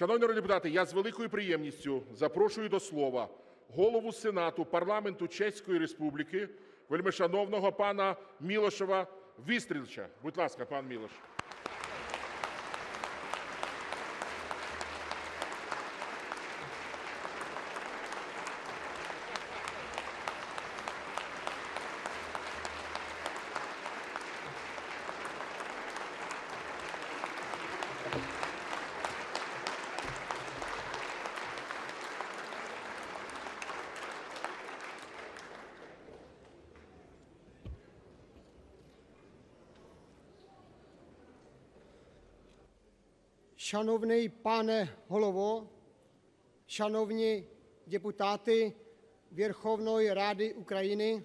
Шановні народні депутати, я з великою приємністю запрошую до слова голову Сенату парламенту Чеської Республіки, вельмишановного пана Мілоша Вістрілча. Будь ласка, пан Мілош. Шановний пане голово, шановні депутати Верховної Ради України,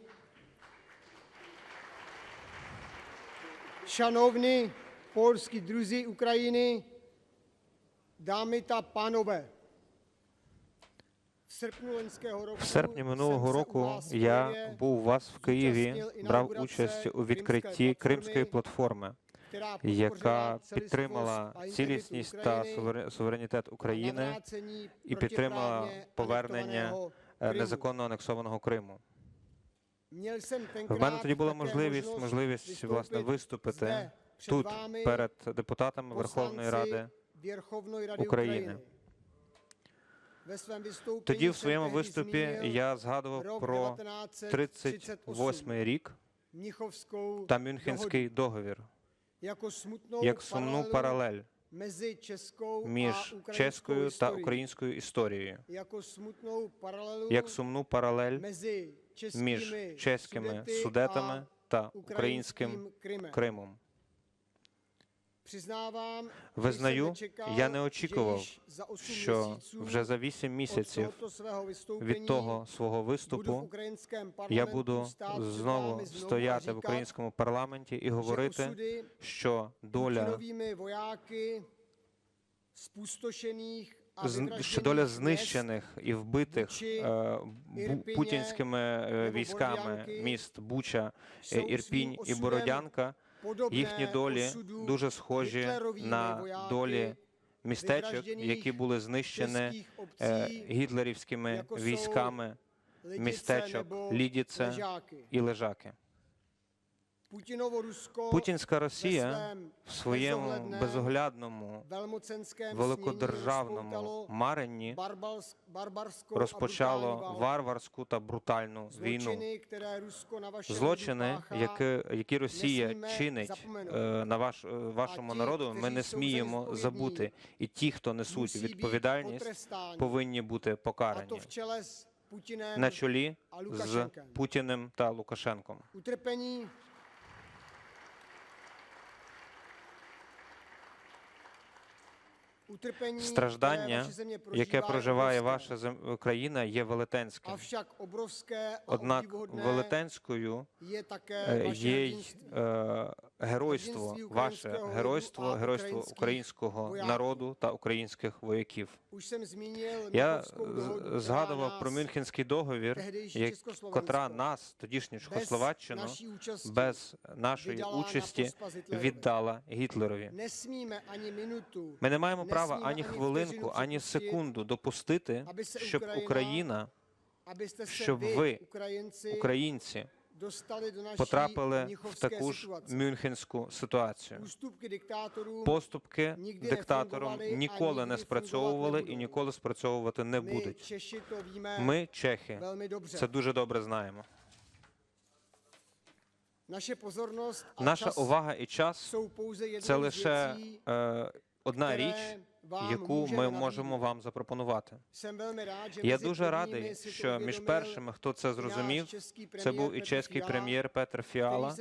шановні польські друзі України, dámy та панове, В серпні минулого року я був у вас в Києві, брав участь у відкритті Кримської платформи, яка підтримала цілісність та сувере- суверенітет України і підтримала повернення е, незаконно анексованого Криму. В мене тоді була можливість, можливість власне виступити тут перед депутатами Верховної Ради України. Тоді в своєму виступі я згадував про 38-й рік та Мюнхенський договір як сумну паралель між чеською та українською історією, як сумну паралель між чеськими судетами та українським Кримом. Визнаю, я не очікував, що вже за вісім місяців від того свого виступу я буду знову стояти в українському парламенті і говорити, що доля що доля знищених і вбитих е, путінськими е, військами міст Буча, е, Ірпінь і Бородянка, їхні долі дуже схожі на долі містечок, які були знищені е, гітлерівськими військами, містечок Лідіце і Лежаки. Путінська Росія в своєму безоглядному великодержавному маренні розпочало варварську та брутальну війну. Злочини, які, які Росія чинить е, на ваш, е, вашому народу, ми не сміємо забути. І ті, хто несуть відповідальність, повинні бути покарані на чолі з Путіним та Лукашенком. Страждання, яке проживає ваша зем- країна, є велетенським. Однак велетенською е, є й е, геройство, ваше геройство, геройство українського народу та українських вояків. Я з- згадував про Мюнхенський договір, як, котра нас, тодішню Чехословаччину, без нашої участі віддала Гітлерові. Ми не маємо права ані хвилинку, ані секунду допустити, щоб Україна щоб ви, Українці, потрапили в таку ж мюнхенську ситуацію. Поступки а ніколи не спрацьовували і ніколи спрацьовувати не будуть. Ми, чехи, це дуже добре знаємо. Наша увага і час це лише е, одна річ, яку ми можемо вам запропонувати. Я дуже радий, що між першими, хто це зрозумів, це був і чеський прем'єр Петр Фіала,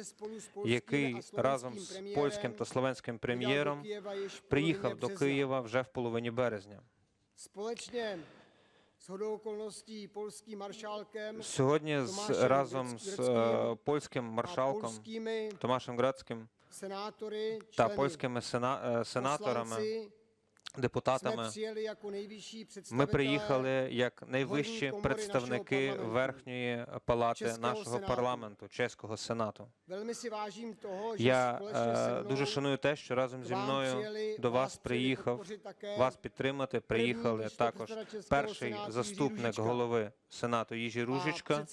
який разом з польським та словенським прем'єром приїхав до. Києва вже в половині березня. Сьогодні з разом з е, польським маршалком Томашем senátory, та польськими сена, е, сенаторами депутатами. Ми приїхали як найвищі представники Верхньої палати нашого парламенту, чеського сенату. Я е, дуже шаную те, що разом зі мною до вас приїхав, вас підтримати. Приїхали також перший заступник голови сенату Їжі Ружичка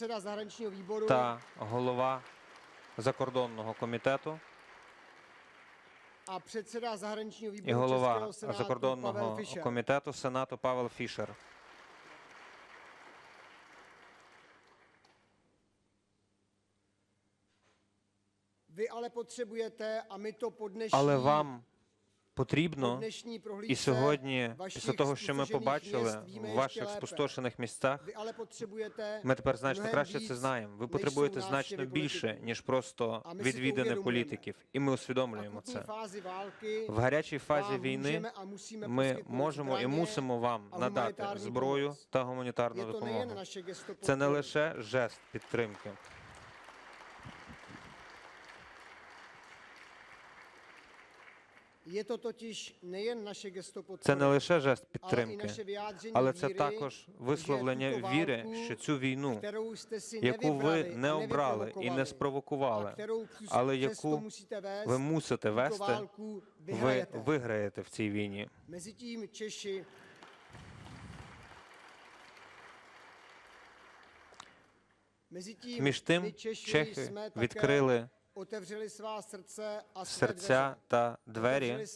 та голова закордонного комітету a předseda zahraničního і výboru голова Českého Senátu Pavel закордонного Fischer. комітету сенату Павел Фішер. Vy ale potřebujete, a my to po dnešní, Але вам po потрібно і сьогодні, після того, що ми побачили в ваших спустошених містах, Ми тепер значно краще це знаємо. Ви потребуєте значно більше, ніж просто відвідини політиків, і ми усвідомлюємо це. В гарячій фазі війни ми можемо і мусимо вам надати зброю та гуманітарну допомогу. Це не лише жест підтримки. Це не лише жест ale i підтримки, naše vyjádření але це також висловлення віри, що цю війну, яку ви не обрали і не спровокували, але яку ви мусите вести, ви виграєте в цій війні. Між тим, чехи відкрили серця та двері.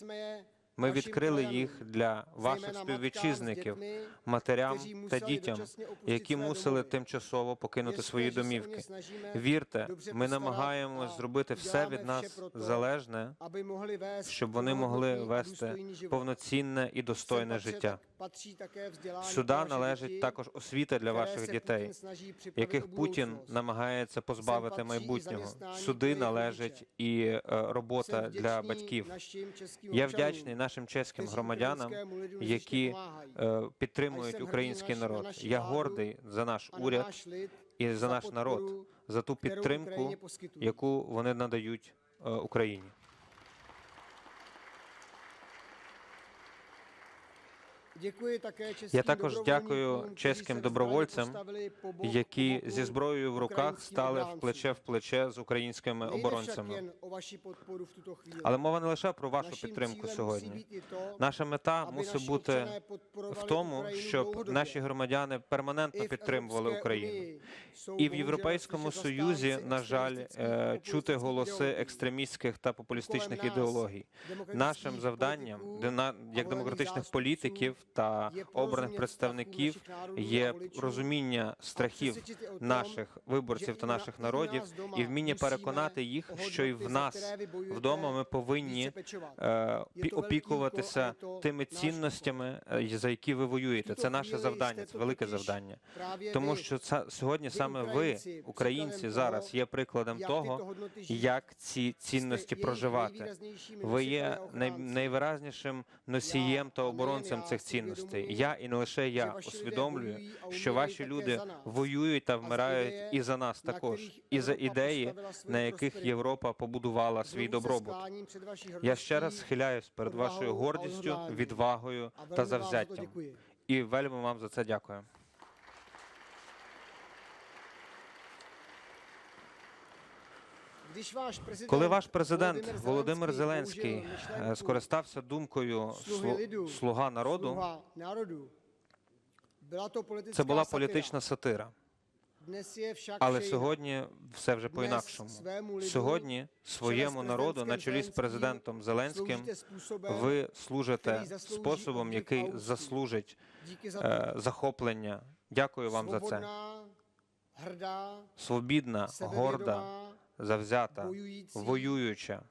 Ми відкрили їх для ваших співвітчизників, матерям та дітям, які мусили тимчасово покинути свої домівки. Вірте, ми намагаємось зробити все від нас залежне, щоб вони могли вести повноцінне і достойне життя. Сюди належить також освіта для ваших дітей, яких Путін намагається позбавити майбутнього. Сюди належить і е, робота для батьків. Я вдячний нашим чеським громадянам, які е, підтримують український народ. Я гордий за наш уряд і за наш народ, за ту підтримку, яку вони надають е, Україні. Я також дякую чеським добровольцям, які зі зброєю в руках стали в плече в плече з українськими оборонцями. Але мова не лише про вашу підтримку сьогодні. Наша мета мусить бути в тому, щоб наші громадяни перманентно підтримували Україну. І в Європейському Союзі, на жаль, е, чути голоси екстремістських та популістичних ідеологій. Нашим завданням, як демократичних політиків та обраних представників, є розуміння страхів наших виборців та наших народів і вміння переконати їх, що і в нас вдома ми повинні е, опікуватися тими цінностями, е, за які ви воюєте. Це наше завдання, це велике завдання. Тому що це сьогодні саме ви, українці, зараз є прикладом того, як ці цінності проживати. Ви є най, найвиразнішим носієм та оборонцем цих собі цінностей. Я і не лише я усвідомлюю, що ваші люди воюють та вмирають і за нас також, і за ідеї, на яких. Європа побудувала свій добробут. Я ще раз схиляюсь перед вашою гордістю, відвагою та завзяттям. І вельми вам за це дякую. Коли ваш президент Володимир Зеленський е, скористався думкою слуга народу, це була політична сатира. Але сьогодні все вже по-інакшому. Сьогодні своєму народу на чолі з президентом Зеленським ви служите способом, який заслужить е, захоплення. Дякую вам за це. Свобідна, горда, завзята, воююча.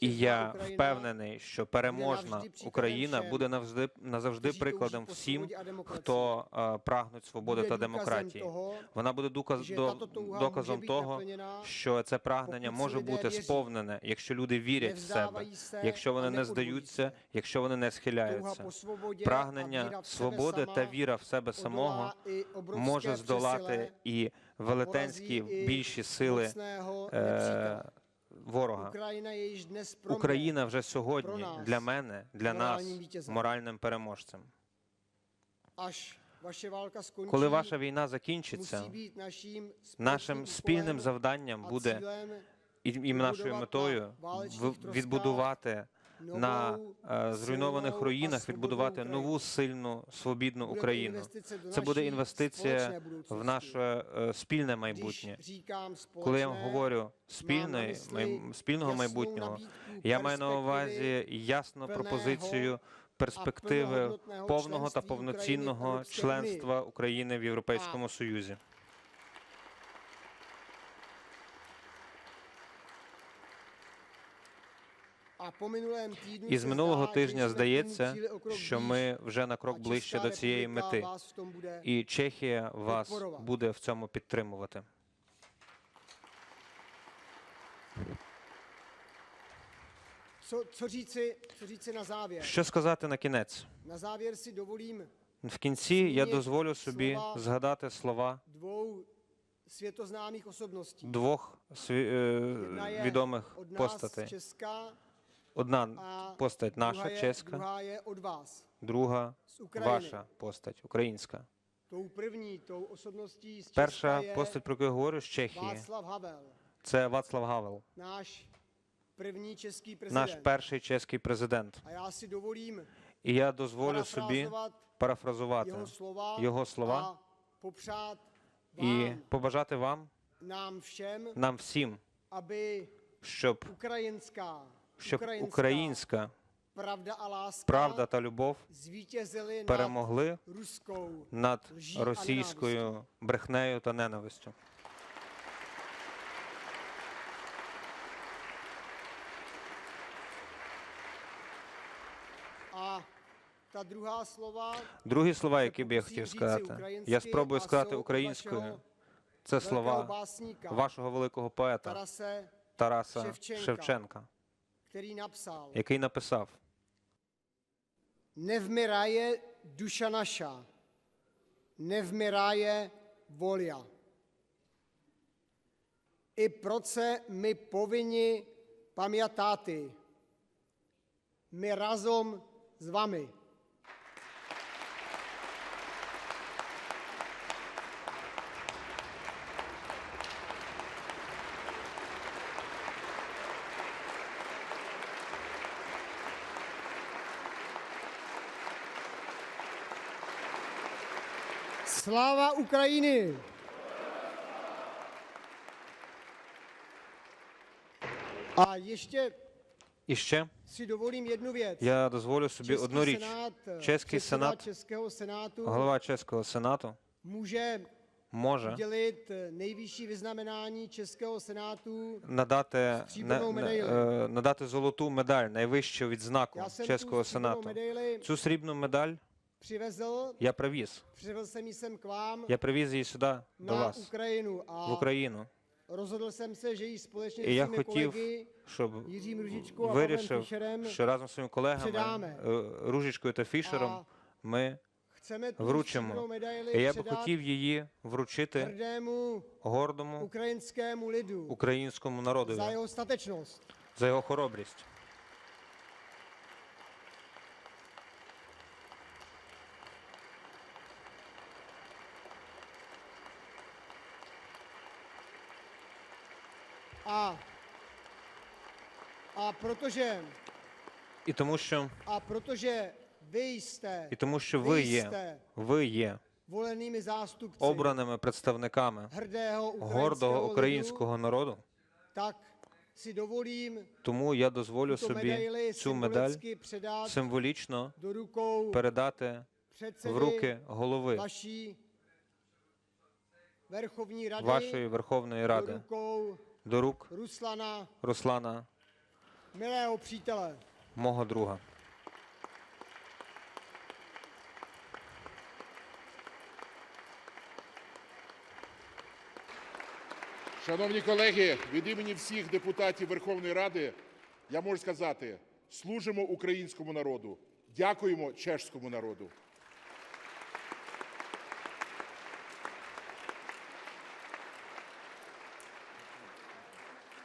І я впевнений, що переможна Україна буде навжди назавжди прикладом всім, хто е, прагнуть свободи та демократії. Вона буде доказ, до, доказом того, що це прагнення може бути сповнене, якщо люди вірять в себе, якщо вони не здаються, якщо вони не схиляються. Прагнення свободи та віра в себе самого може здолати і велетенські більші сили е, ворога. Україна вже сьогодні для мене, для нас моральним переможцем. Коли ваша війна закінчиться, нашим спільним завданням буде і, нашою метою відбудувати на е, зруйнованих руїнах, відбудувати нову сильну свобідну Україну. Це буде інвестиція в наше е, спільне майбутнє. Коли я говорю спільної спільного майбутнього, я маю на увазі ясну пропозицію перспективи повного та повноцінного членства України в Європейському Союзі. І з минулого тижня здається, що ми вже на крок ближче до цієї мети, і Чехія вас буде в цьому підтримувати. Що сказати на кінець? В кінці я дозволю собі згадати слова двох сві- е, відомих постатей. Одна постать наша чеська, друга ваша постать українська. Перша постать, про яку я говорю, з Чехії, це Вацлав Гавел, наш перший чеський президент. І я дозволю собі парафразувати його слова і побажати вам, нам всім, щоб, щоб українська правда та любов перемогли над російською брехнею та ненавистю. Ta druhá slova Другі слова, які б я хотів сказати, я спробую сказати українською. Це слова вашого великого поета Тараса Шевченка. Шевченка, který napsal який написав: Nevmiraje duša naša, nevmiraje volia. I proce my povinni pamiętati. My razom z wami. Sláva Ukrajiny! A ještě І ще я дозволю собі Český одну річ. senát, Чеський сенат, Českého senátu голова чеського сенату může може udělit nejvyšší vyznamenání Českého senátu. надати, на- е, надати золоту медаль, найвищу відзнаку чеського сенату. Цю срібну медаль я привіз. Я привіз її сюди до вас, в Україну. І я хотів, щоб вирішив, що разом зі своїми колегами е, Ружичкою та Фішером ми вручимо. І я би хотів її вручити гордому українському statečnost. за його хоробрість. A, a protože І тому, що, a protože vy jste і тому, що ви є, ви є. volenými zástupci обраними представниками hrdého гордого українського народу, tak si dovolím тому я дозволю tuto собі medaili цю медаль symbolicky předat символічно do rukou передати в předsedy руки голови vaší Верховní rady, вашої Верховної do Ради, rukou до рук Ruslana, Руслана, milého přítele. мого друга. Шановні колеги, від імені всіх депутатів Верховної Ради я можу сказати: служимо українському народу, дякуємо чешському народу.